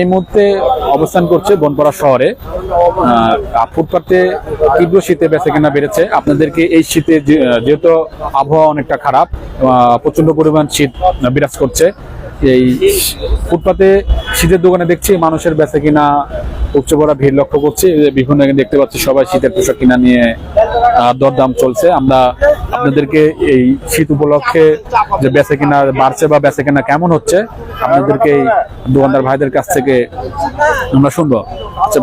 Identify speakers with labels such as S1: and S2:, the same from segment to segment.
S1: এই মুহূর্তে অবস্থান করছে বনপাড়া শহরে। ফুটপাতে তীব্র শীতে বেঁচে কেনা বেড়েছে। আপনাদেরকে এই শীতে যেহেতু আবহাওয়া অনেকটা খারাপ প্রচণ্ড পরিমাণ শীত বিরাজ করছে। এই ফুটপাতে শীতের দোকানে দেখছি মানুষের বেচা কিনা উপচে পড়া ভিড় লক্ষ্য করছি। যে বিভিন্ন এখানে দেখতে পাচ্ছি সবাই শীতের পোশাক কিনা নিয়ে দরদাম চলছে। আমরা আপনাদেরকে এই শীত উপলক্ষে যে বেচা কিনা বাড়ছে বা বেচা কিনা কেমন হচ্ছে আপনাদেরকে এই দোকানদার ভাইদের কাছ থেকে আমরা শুনব। আচ্ছা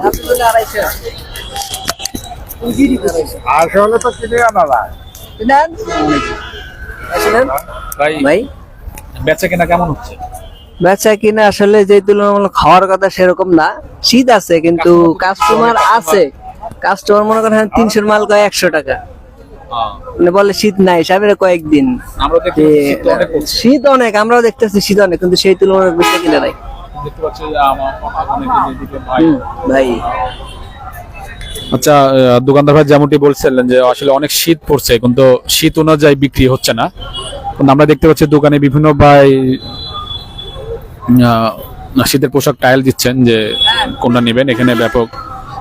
S2: তো কিনে আনা
S1: ভাই।
S3: ভাই
S1: বেচা কিনা কেমন হচ্ছে?
S3: বেচা কিনা আসলে যে তুলনামূলক খাওয়ার কথা সেরকম না। শীত আছে কিন্তু কাস্টমার আছে। কাস্টমার মনে করেন তিনশোর মাল কয় একশো টাকা। মানে বলে শীত নাই সামনে কয়েকদিন।
S1: শীত অনেক
S3: আমরাও দেখতেছি শীত অনেক কিন্তু সেই তুলনায় বেচা কিনা নাই।
S1: ভাই আচ্ছা দোকানদার ভাই যেমনটি বলছিলেন যে আসলে অনেক শীত পড়ছে কিন্তু শীত অনুযায়ী বিক্রি হচ্ছে না। আমরা দেখতে পাচ্ছি দোকানে বিভিন্ন ভাই শীতের পোশাক টাইল দিচ্ছেন যে কোনটা নেবেন। এখানে ব্যাপক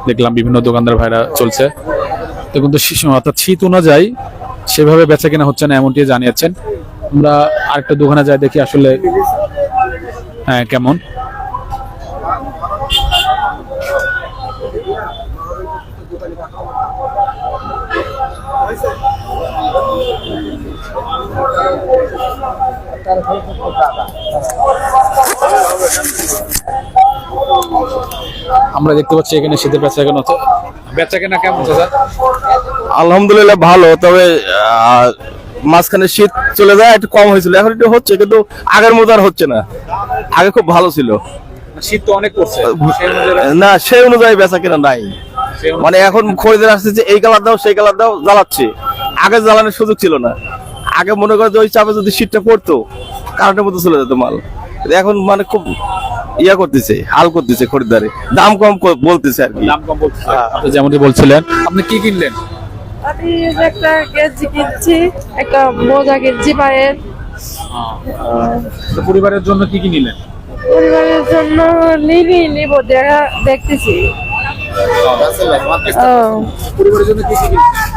S1: দেখলাম বিভিন্ন দোকানদার ভাইরা চলছে। তো কিন্তু অর্থাৎ শীত অনুযায়ী সেভাবে বেচা কেনা হচ্ছে না এমনটি জানিয়েছেন। আমরা আরেকটা দোকানে যাই দেখি আসলে হ্যাঁ কেমন? আমরা দেখতে পাচ্ছি এখানে শীতের বেচা কেনা বেচা কেনা কেমন দাদা?
S2: আলহামদুলিল্লাহ ভালো তবে মাঝখানে শীত চলে যায় একটু কম হয়েছিল। এখন একটু হচ্ছে কিন্তু আগের মতো আর হচ্ছে না। আগে খুব ভালো ছিল।
S1: শীত তো অনেক পড়ছে।
S2: না সেই অনুযায়ী বেচা কেনা নাই। মানে এখন খরিদের আসছে যে এই কালার দাও সেই কালার দাও জ্বালাচ্ছে। আগে জ্বালানোর সুযোগ ছিল না। আগে মনে করে যে ওই চাপে যদি শীতটা পড়তো কারেন্টের মতো চলে যেত মাল। এখন মানে খুব ইয়া করতেছে হাল করতেছে খরিদ্দারে। দাম কম বলতেছে আর কি।
S1: দাম কম বলছে আপনি যেমনটি বলছিলেন আপনি কি কিনলেন?
S4: আমি একটা গেঞ্জি কিনছি একটা মোজা কিনছি পায়ের।
S1: পরিবারের জন্য কি কি নিলেন
S4: পরিবারের জন্য নিবি নিব দেখা দেখতেছি।
S1: পরিবারের জন্য কি কি কিনলেন?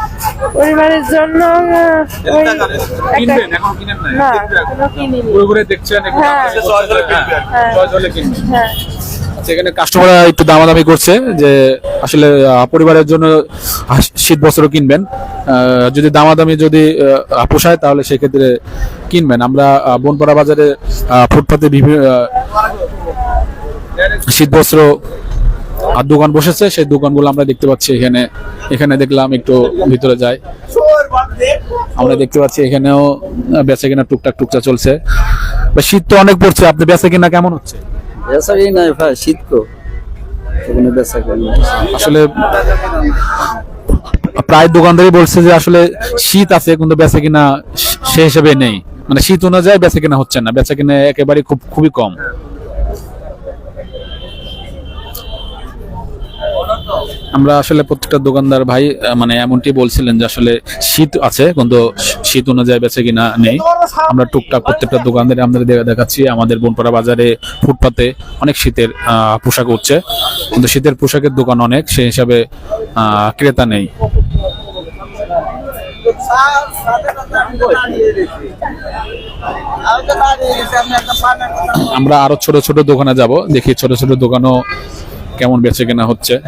S4: পরিবারের জন্য একটু? হ্যাঁ। হ্যাঁ। হ্যাঁ।
S1: আচ্ছা, এখানে কাস্টমাররা একটু দামাদামি করছে যে আসলে পরিবারের জন্য আহ, শীত বস্ত্র কিনবেন। যদি দামাদামি যদি পোষায় তাহলে সেক্ষেত্রে কিনবেন। আমরা বনপাড়া বাজারে ফুটপাতে বিভিন্ন শীত বস্ত্র আর দোকান বসেছে সেই দোকানগুলো আমরা দেখতে পাচ্ছি এখানে। এখানে দেখলাম একটু ভিতরে যাই। আমরা দেখতে পাচ্ছি এখানেও বেচা কেনা টুকটাক টুকটা চলছে। শীত তো অনেক পড়ছে আপনি বেচা কিনা কেমন হচ্ছে?
S3: বেচা কিনা ভাই শীত বেচা
S1: আসলে প্রায় দোকানদারই বলছে যে আসলে শীত আছে কিন্তু বেচা কিনা সে হিসেবে নেই। মানে শীত অনুযায়ী বেচা কিনা হচ্ছে না। বেচা কিনা একেবারে খুব খুবই কম। আমরা আসলে প্রত্যেকটা দোকানদার ভাই মানে এমনটি বলছিলেন যে আসলে শীত আছে, কিন্তু শীত অনুযায়ী বেছে কিনা নেই। আমরা টুকটাক প্রত্যেকটা দোকানদারে আমাদের দেখা- দেখাচ্ছি, আমাদের বনপাড়া বাজারে ফুটপাতে অনেক শীতের পোশাক উঠছে। কিন্তু শীতের পোশাকের দোকান অনেক, সেই হিসাবে ক্রেতা নেই। আমরা আরও ছোট ছোট দোকানে যাব, দেখি ছোট ছোট দোকানও কেমন বেচে কেনা হচ্ছে।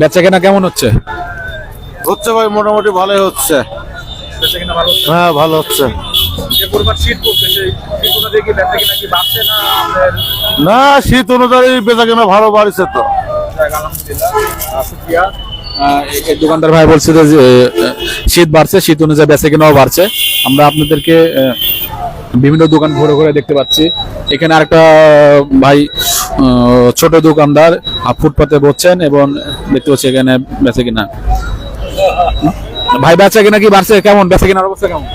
S1: বেচা কেনা কেমন হচ্ছে?
S2: হচ্ছে ভাই মোটামুটি ভালোই হচ্ছে। হ্যাঁ ভালো হচ্ছে। না শীত অনুযায়ী বেচা কেনা ভালো বাড়ছে তো।
S1: দোকানদার ভাই বলছিল যে শীত বাড়ছে শীত অনুযায়ী বেচে কেনাও বাড়ছে। আমরা আপনাদেরকে বিভিন্ন দোকান ঘুরে ঘুরে দেখতে পাচ্ছি। এখানে আরেকটা ভাই ছোট দোকানদার ফুটপাতে বসছেন এবং দেখতে পাচ্ছি এখানে বেচে কিনা। ভাই বেচা কিনা কি বাড়ছে? কেমন? বেচা কেনার অবস্থা কেমন?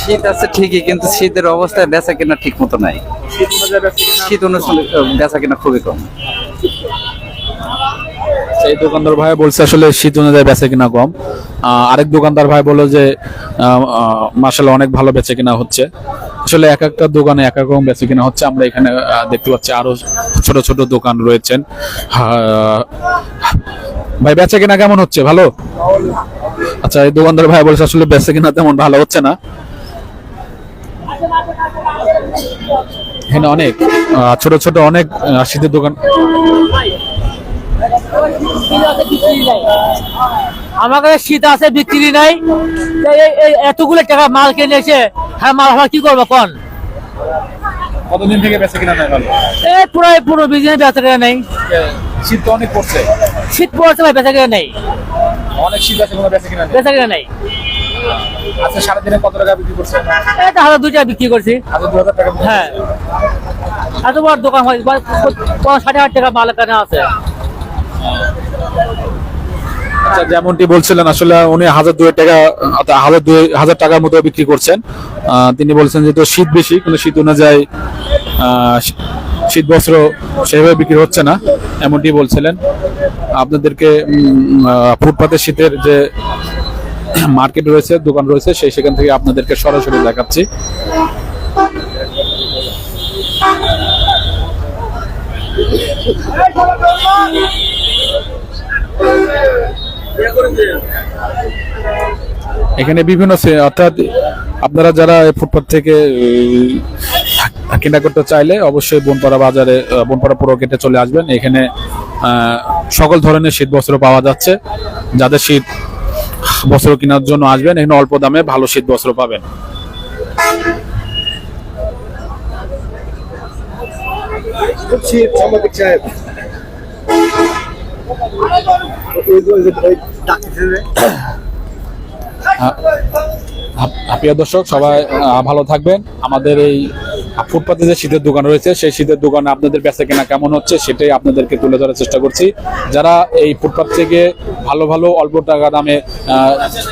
S5: শীত আছে ঠিকই কিন্তু শীতের অবস্থায় বেচা কেনা ঠিক মতো নাই। শীত অনুসারে বেচা কেনা খুবই কম।
S1: এই দোকানদার ভাই বলছে আসলে শীত অনুযায়ী বেচে কিনা কম। আরেক দোকানদার ভাই বলল যে মাসালে অনেক ভালো বেচে কিনা হচ্ছে। আসলে এক একটা দোকানে এক এক রকম বেচে কিনা হচ্ছে। আমরা এখানে দেখতে পাচ্ছি আরও ছোট ছোট দোকান রয়েছেন। ভাই, বেচে কিনা কেমন হচ্ছে? ভালো? আচ্ছা এই দোকানদার ভাই বলছে আসলে বেচে কিনা তেমন ভালো হচ্ছে না। এখানে অনেক ছোট ছোট অনেক শীতের দোকান।
S6: আমার কাছে শীত আছে বিক্রি নাই। এতগুলো টাকা মাল কিনে এসে হ্যাঁ মাল আমার কি করব কোন?
S1: কতদিন থেকে বেচে কিনা নাই
S6: এই পুরো পুরো বিজনেস বেচা কেনা নেই।
S1: শীত তো অনেক পড়ছে।
S6: শীত পড়ছে ভাই বেচা কেনা নেই।
S1: অনেক শীত আছে কোনো বেচে কিনা নেই?
S6: বেচা কেনা নেই।
S1: আচ্ছা সারাদিনে কত টাকা বিক্রি করছে?
S6: এই তো হাজার দুই টাকা বিক্রি করছি।
S1: হাজার দু হাজার টাকা
S6: হ্যাঁ। এত বড় দোকান হয় ষাট হাজার টাকা মাল কেনা আছে।
S1: আচ্ছা যেমনটি বলছিলেন, আসলে উনি হাজার দুই টাকা, হাজার দুই হাজার টাকার মতো বিক্রি করছেন। তিনি বলছেন যে, তো শীত বেশি কিন্তু শীত অনুযায়ী শীত বস্ত্র সেভাবে বিক্রি হচ্ছে না। এমনটি বলছিলেন। আপনাদেরকে ফুটপাতে শীতের যে মার্কেট রয়েছে, দোকান রয়েছে, সেই সেখান থেকে আপনাদেরকে সরাসরি দেখাচ্ছি। এখানে বিভিন্ন অর্থাৎ আপনারা যারা এই ফুটপাত থেকে কেনা করতে চাইলে অবশ্যই বনপাড়া বাজারে বনপাড়া পুরো কেটে চলে আসবেন। এখানে সকল ধরনের শীত বস্ত্র পাওয়া যাচ্ছে। যাদের শীত বস্ত্র কেনার জন্য আসবেন, এখানে অল্প দামে ভালো শীত বস্ত্র পাবেন। আপ- প্রিয় দর্শক, সবাই ভালো থাকবেন। আমাদের এই ফুটপাতে যে শীতের দোকান রয়েছে, সেই শীতের দোকানে আপনাদের বেচা কেনা কেমন হচ্ছে, সেটাই আপনাদেরকে তুলে ধরার চেষ্টা করছি। যারা এই ফুটপাত থেকে ভালো ভালো, অল্প টাকা দামে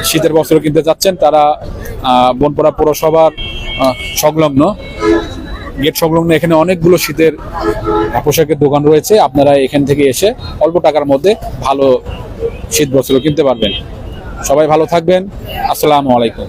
S1: শীতের বস্ত্র কিনতে চাচ্ছেন, তারা বনপাড়া পৌরসভার সংলগ্ন গেট সংলগ্ন এখানে অনেকগুলো শীতের পোশাকের দোকান রয়েছে। আপনারা এখান থেকে এসে অল্প টাকার মধ্যে ভালো শীত বস্ত্র কিনতে পারবেন। সবাই ভালো থাকবেন। আসসালামু আলাইকুম।